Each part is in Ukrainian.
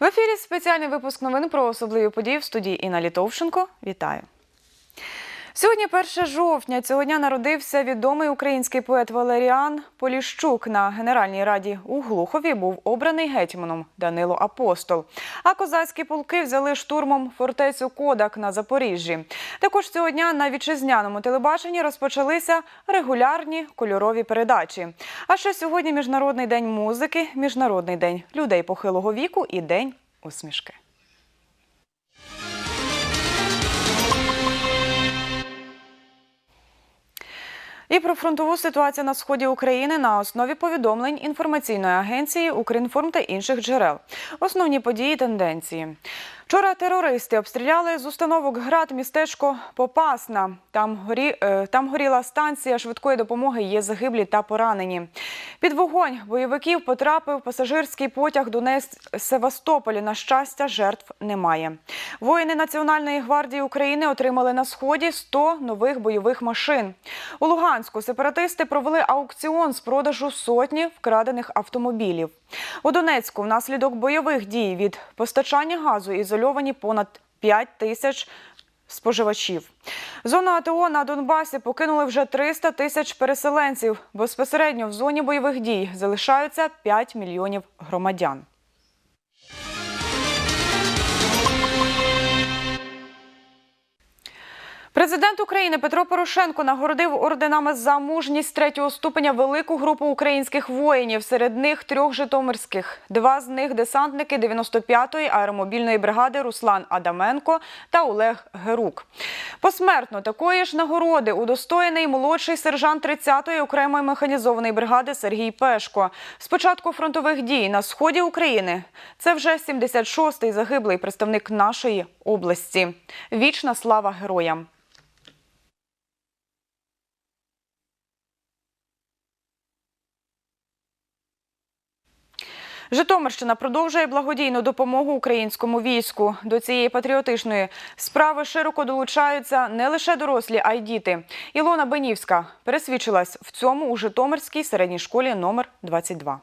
В ефірі спеціальний випуск новин про особливі події в студії Інна Літовшенко. Вітаю. Сьогодні 1 жовтня. Цього дня народився відомий український поет Валеріан Поліщук. На Генеральній раді у Глухові був обраний гетьманом Данило Апостол. А козацькі полки взяли штурмом фортецю Кодак на Запоріжжі. Також цього дня на вітчизняному телебаченні розпочалися регулярні кольорові передачі. А ще сьогодні Міжнародний день музики, Міжнародний день людей похилого віку і День усмішки. І про фронтову ситуацію на сході України на основі повідомлень інформаційної агенції Укрінформ та інших джерел. Основні події тенденції. Вчора терористи обстріляли з установок град містечко Попасна. Там горі е, там горіла станція швидкої допомоги. Є загиблі та поранені. Під вогонь бойовиків потрапив пасажирський потяг Донець Севастополі. На щастя, жертв немає. Воїни Національної гвардії України отримали на сході 100 нових бойових машин. У Луганську сепаратисти провели аукціон з продажу сотні вкрадених автомобілів. У Донецьку внаслідок бойових дій від постачання газу ізольовані понад 5 тисяч споживачів. Зону АТО на Донбасі покинули вже 300 тисяч переселенців. Безпосередньо в зоні бойових дій залишаються 5 мільйонів громадян. Президент України Петро Порошенко нагородив орденами за мужність третього ступеня велику групу українських воїнів. Серед них трьох житомирських. Два з них десантники 95-ї аеромобільної бригади Руслан Адаменко та Олег Герук. Посмертно такої ж нагороди удостоєний молодший сержант 30-ї окремої механізованої бригади Сергій Пешко. З початку фронтових дій на сході України це вже 76-й загиблий представник нашої області. Вічна слава героям. Житомирщина продовжує благодійну допомогу українському війську. До цієї патріотичної справи широко долучаються не лише дорослі, а й діти. Ілона Бенівська пересвідчилась в цьому у Житомирській середній школі номер 22.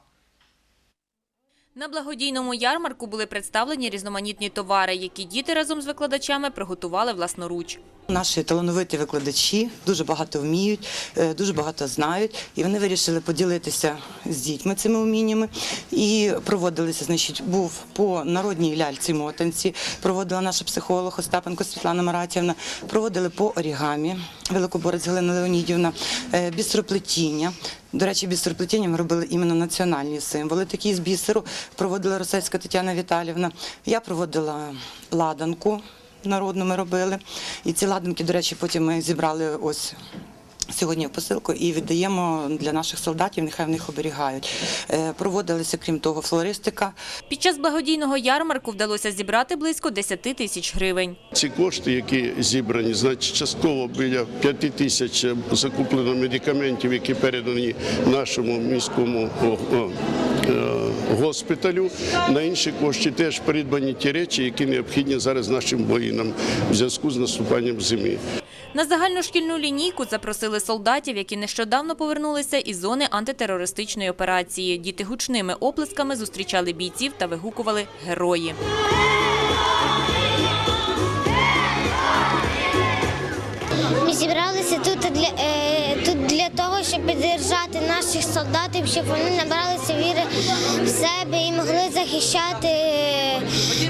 На благодійному ярмарку були представлені різноманітні товари, які діти разом з викладачами приготували власноруч. Наші талановиті викладачі дуже багато вміють, е, дуже багато знають, і вони вирішили поділитися з дітьми цими вміннями. І проводилися, значить, був по народній ляльці мотанці, проводила наша психолог Остапенко Світлана Маратівна, проводили по орігамі Великоборець Галина Леонідівна, е, бісероплетіння. До речі, бісероплетіння ми робили іменно національні символи. Такі з бісеру проводила Росецька Тетяна Віталівна. Я проводила ладанку народну ми робили. І ці ладанки, до речі, потім ми зібрали ось. Сьогодні в посилку і віддаємо для наших солдатів, нехай в них оберігають. Е, Проводилися, крім того, флористика. Під час благодійного ярмарку вдалося зібрати близько 10 тисяч гривень. Ці кошти, які зібрані, значить частково біля 5 тисяч закуплено медикаментів, які передані нашому міському е, госпіталю. На інші кошти теж придбані ті речі, які необхідні зараз нашим воїнам в зв'язку з наступанням зими. На загальношкільну лінійку запросили солдатів, які нещодавно повернулися із зони антитерористичної операції. Діти гучними оплесками зустрічали бійців та вигукували герої. Ми зібралися тут для, щоб підтримати наших солдатів, щоб вони набралися віри в себе і могли захищати е,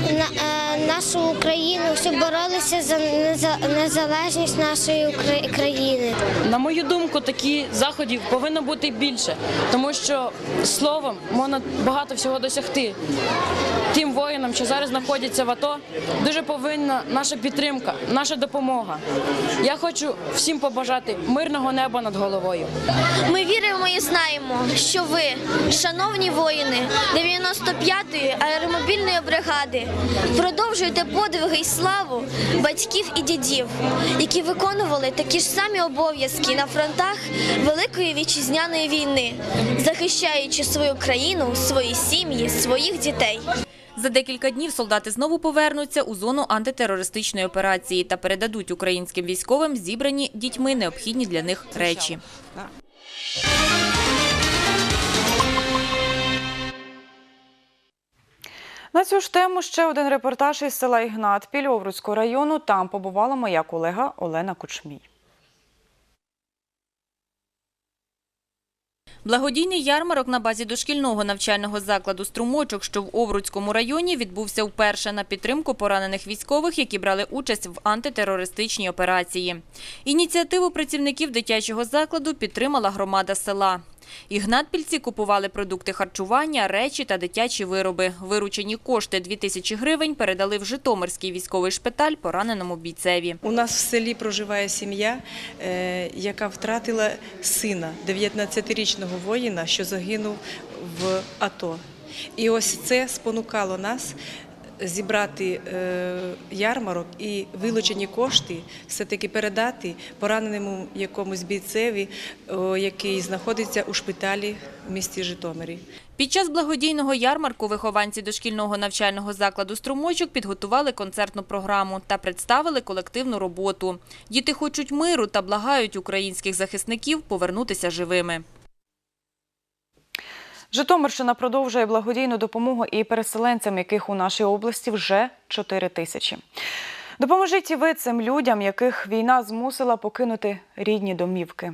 е, нашу Україну, щоб боролися за незалежність нашої країни. На мою думку, такі заходів повинно бути більше, тому що словом можна багато всього досягти. Тим воїнам, що зараз знаходяться в АТО, дуже повинна наша підтримка, наша допомога. Я хочу всім побажати мирного неба над головою. Ми віримо і знаємо, що ви, шановні воїни 95-ї аеромобільної бригади, продовжуєте подвиги і славу батьків і дідів, які виконували такі ж самі обов'язки на фронтах Великої вітчизняної війни, захищаючи свою країну, свої сім'ї, своїх дітей. За декілька днів солдати знову повернуться у зону антитерористичної операції та передадуть українським військовим зібрані дітьми необхідні для них речі. На цю ж тему ще один репортаж із села Ігнатпіль Овруцького району. Там побувала моя колега Олена Кучмій. Благодійний ярмарок на базі дошкільного навчального закладу «Струмочок», що в Овруцькому районі, відбувся вперше на підтримку поранених військових, які брали участь в антитерористичній операції. Ініціативу працівників дитячого закладу підтримала громада села. Ігнатпільці купували продукти харчування, речі та дитячі вироби. Виручені кошти 2 тисячі гривень передали в Житомирський військовий шпиталь пораненому бійцеві. У нас в селі проживає сім'я, е, яка втратила сина, 19-річного воїна, що загинув в АТО. І ось це спонукало нас зібрати е, ярмарок і вилучені кошти все-таки передати пораненому якомусь бійцеві, який знаходиться у шпиталі в місті Житомирі. Під час благодійного ярмарку вихованці дошкільного навчального закладу «Струмочок» підготували концертну програму та представили колективну роботу. Діти хочуть миру та благають українських захисників повернутися живими. Житомирщина продовжує благодійну допомогу і переселенцям, яких у нашій області вже 4 тисячі. Допоможіть і ви цим людям, яких війна змусила покинути рідні домівки.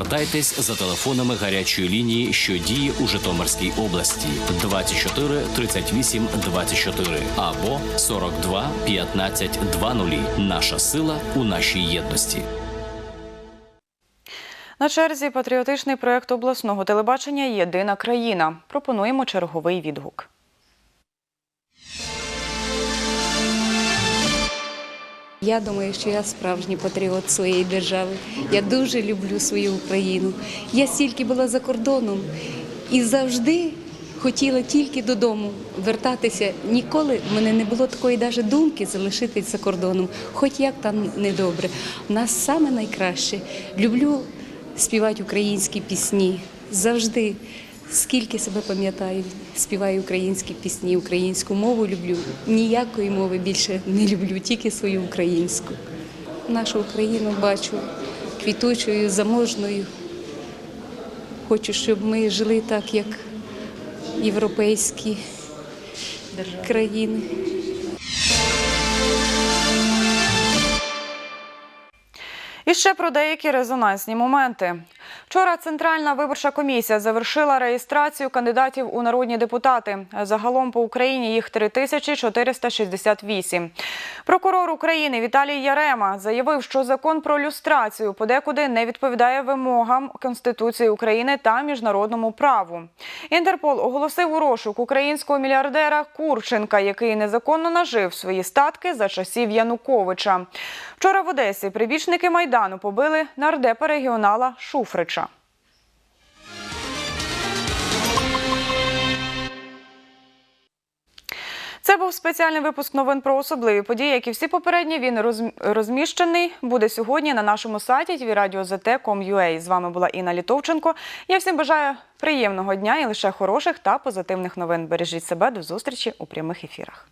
звертайтесь за телефонами гарячої лінії, що діє у Житомирській області 24 38 24 або 42 15 20. Наша сила у нашій єдності. На черзі патріотичний проєкт обласного телебачення Єдина країна. Пропонуємо черговий відгук. Я думаю, що я справжній патріот своєї держави. Я дуже люблю свою Україну. Я стільки була за кордоном і завжди хотіла тільки додому вертатися. Ніколи в мене не було такої навіть думки залишитись за кордоном, хоч як там недобре. У нас саме найкраще. Люблю співати українські пісні завжди. Скільки себе пам'ятаю, співаю українські пісні, українську мову люблю. Ніякої мови більше не люблю, тільки свою українську. Нашу Україну бачу квітучою, заможною. Хочу, щоб ми жили так, як європейські країни. І ще про деякі резонансні моменти. Вчора Центральна виборча комісія завершила реєстрацію кандидатів у народні депутати. Загалом по Україні їх 3468. Прокурор України Віталій Ярема заявив, що закон про люстрацію подекуди не відповідає вимогам Конституції України та міжнародному праву. Інтерпол оголосив у розшук українського мільярдера Курченка, який незаконно нажив свої статки за часів Януковича. Вчора в Одесі прибічники Майдану побили нардепа регіонала Шуфрича. Це був спеціальний випуск новин про особливі події, як і всі попередні. Він розм- розміщений буде сьогодні на нашому сайті tvradio.zt.com.ua. З вами була Інна Літовченко. Я всім бажаю приємного дня і лише хороших та позитивних новин. Бережіть себе до зустрічі у прямих ефірах.